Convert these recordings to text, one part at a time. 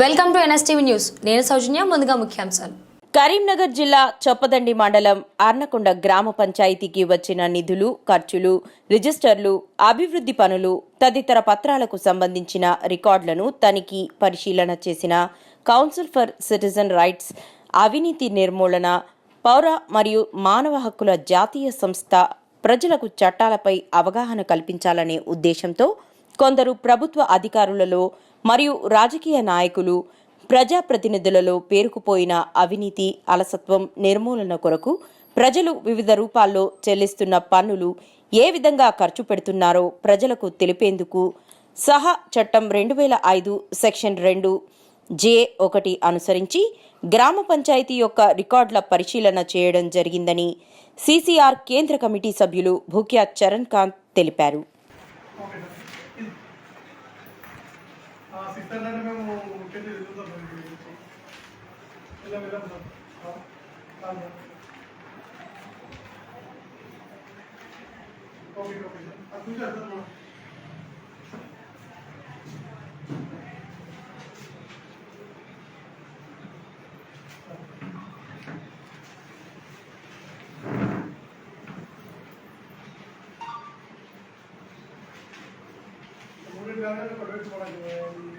Welcome to NSTV news. నేను సౌజన్య ముందుగా ముఖ్యాంశాలు. కరీంనగర్ జిల్లా చొప్పదండి మండలం అర్నకొండ గ్రామ పంచాయతీకి వచ్చిన నిధులు ఖర్చులు రిజిస్టర్లు అభివృద్ధి పనులు తదితర పత్రాలకు సంబంధించిన రికార్డులను తనిఖీ పరిశీలన చేసిన కౌన్సిల్ ఫర్ సిటిజన్ రైట్స్ అవినీతి నిర్మూలన పౌర మరియు మానవ హక్కుల జాతీయ సంస్థ ప్రజలకు చట్టాలపై అవగాహన కల్పించాలనే ఉద్దేశంతో కొందరు ప్రభుత్వ అధికారులలో మరియు రాజకీయ నాయకులు ప్రజాప్రతినిధులలో పేరుకుపోయిన అవినీతి అలసత్వం నిర్మూలన కొరకు ప్రజలు వివిధ రూపాల్లో చెల్లిస్తున్న పన్నులు ఏ విధంగా ఖర్చు పెడుతున్నారో ప్రజలకు తెలిపేందుకు సహా చట్టం రెండు వేల ఐదు సెక్షన్ రెండు జే ఒకటి అనుసరించి గ్రామ పంచాయతీ యొక్క రికార్డుల పరిశీలన చేయడం జరిగిందని సీసీఆర్ కేంద్ర కమిటీ సభ్యులు భూక్యా చరణ్ కాంత్ తెలిపారు. సిస్టర్ అంటే మేము ముఖ్యంగా ఎదుగుతాం ఇలా వెళ్ళాం సార్ ఓకే ఓకే సార్ అది చూసారు సార్ మనం మూడు గ్రామాలు ఒక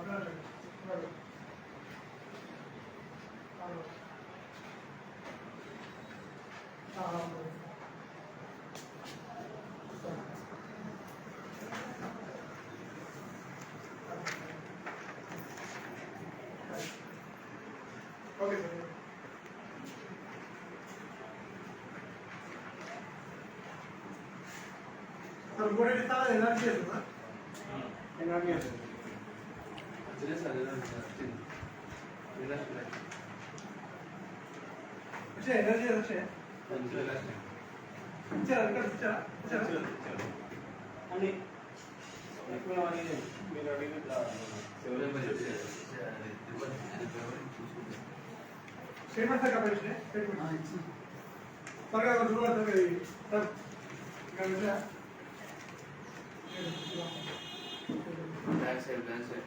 ఓకే సార్ అర్థమైంది. అవును. ఆ, అవును sir. Sir. Okay sir sir ఇంకోటి ఇస్తారా ఎనర్జీ చేస్తుందా ఎనర్జీ చేస్తుంది వచ్చే ఎనర్జీ వచ్చే ఇచ్చారా ఇక్కడ ఇచ్చారా ఇచ్చారా అని ఎక్కువ అని మీరు అడిగిన స్టేట్మెంట్ సార్ కాబట్టి స్టేట్మెంట్ సార్ గారు చూడాలి సార్ ఇది. సార్ ఇక్కడ వచ్చా బ్యాక్ సైడ్ బ్యాక్ సైడ్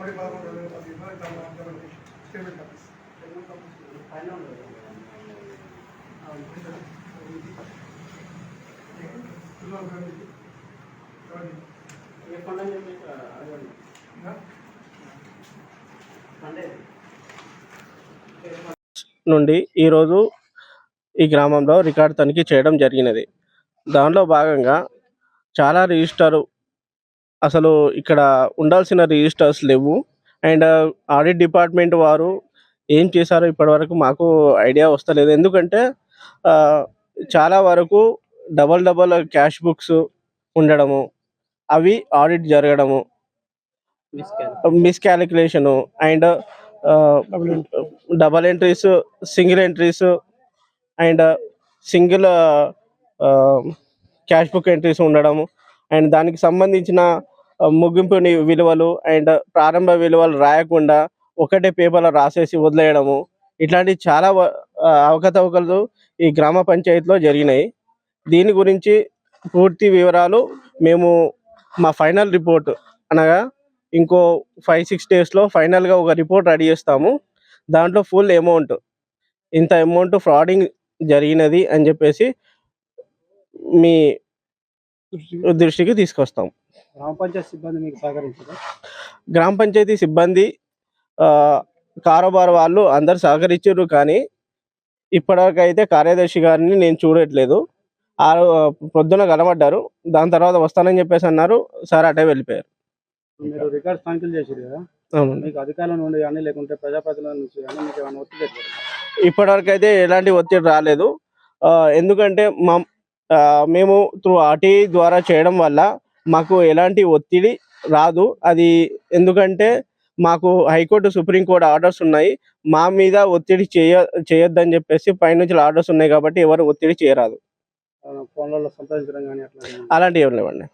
ఒకటి పదకొండు వేల పది ఇరవై నాలుగు ఆఫీస్ పండే నుండి ఈరోజు ఈ గ్రామంలో రికార్డు తనిఖీ చేయడం జరిగినది. దానిలో భాగంగా చాలా రిజిస్టర్ అసలు ఇక్కడ ఉండాల్సిన రిజిస్టర్స్ లేవు. అండ్ ఆడిట్ డిపార్ట్మెంట్ వారు ఏం చేశారో ఇప్పటివరకు మాకు ఐడియా వస్తలేదు. ఎందుకంటే చాలా వరకు డబల్ డబల్ క్యాష్ బుక్స్ ఉండడము అవి audit జరగడము miscalculation and double entries single entries and single cash book entries ఉండడము అండ్ దానికి సంబంధించిన ముగింపుని విలువలు అండ్ ప్రారంభ విలువలు రాయకుండా ఒకటే పేపర్లో రాసేసి వదిలేయడము. ఇట్లాంటి చాలా అవకతవకలు ఈ గ్రామ పంచాయతీలో జరిగినాయి. దీని గురించి పూర్తి వివరాలు మేము మా ఫైనల్ రిపోర్ట్ అనగా ఇంకో ఫైవ్ సిక్స్ డేస్లో ఫైనల్గా ఒక రిపోర్ట్ రెడీ చేస్తాము. దాంట్లో ఫుల్ అమౌంట్. ఇంత అమౌంట్ ఫ్రాడింగ్ జరిగినది అని చెప్పేసి మీ దృష్టికి తీసుకొస్తాం. గ్రామ పంచాయతీ సిబ్బంది మీకు సహకరించారు? గ్రామ పంచాయతీ సిబ్బంది ఆ, కారోబార్ వాళ్ళు అందరు సహకరించారు కానీ ఇప్పటివరకు అయితే కార్యదర్శి గారిని నేను చూడట్లేదు. ఆ పొద్దున కనబడ్డారు. దాని తర్వాత వస్తానని చెప్పేసి అన్నారు. సార్ అటే వెళ్ళిపోయారు. మీరు రికార్డ్ తనిఖీలు చేశారు కదా? మీకు అధికారుల నుండి కానీ లేకుంటే ప్రజాప్రతినిధుల నుంచి కానీ మీకు ఏమైనా ఒత్తిడి పెట్టారు ఇప్పటివరకు అయితే ఎలాంటి ఒత్తిడి రాలేదు. ఎందుకంటే మా మేము త్రూ ఆర్టీ ద్వారా చేయడం వల్ల మాకు ఎలాంటి ఒత్తిడి రాదు. అది ఎందుకంటే మాకు హైకోర్టు సుప్రీంకోర్టు ఆర్డర్స్ ఉన్నాయి. మా మీద ఒత్తిడి చేయ చేయొద్దని చెప్పేసి పైనుంచి ఆర్డర్స్ ఉన్నాయి కాబట్టి ఎవరు ఒత్తిడి చేయరాదు. ఫోన్లలో సంప్రదించడం కానీ అట్లా ఏమైనా? అలాంటివి ఏం లేవండి.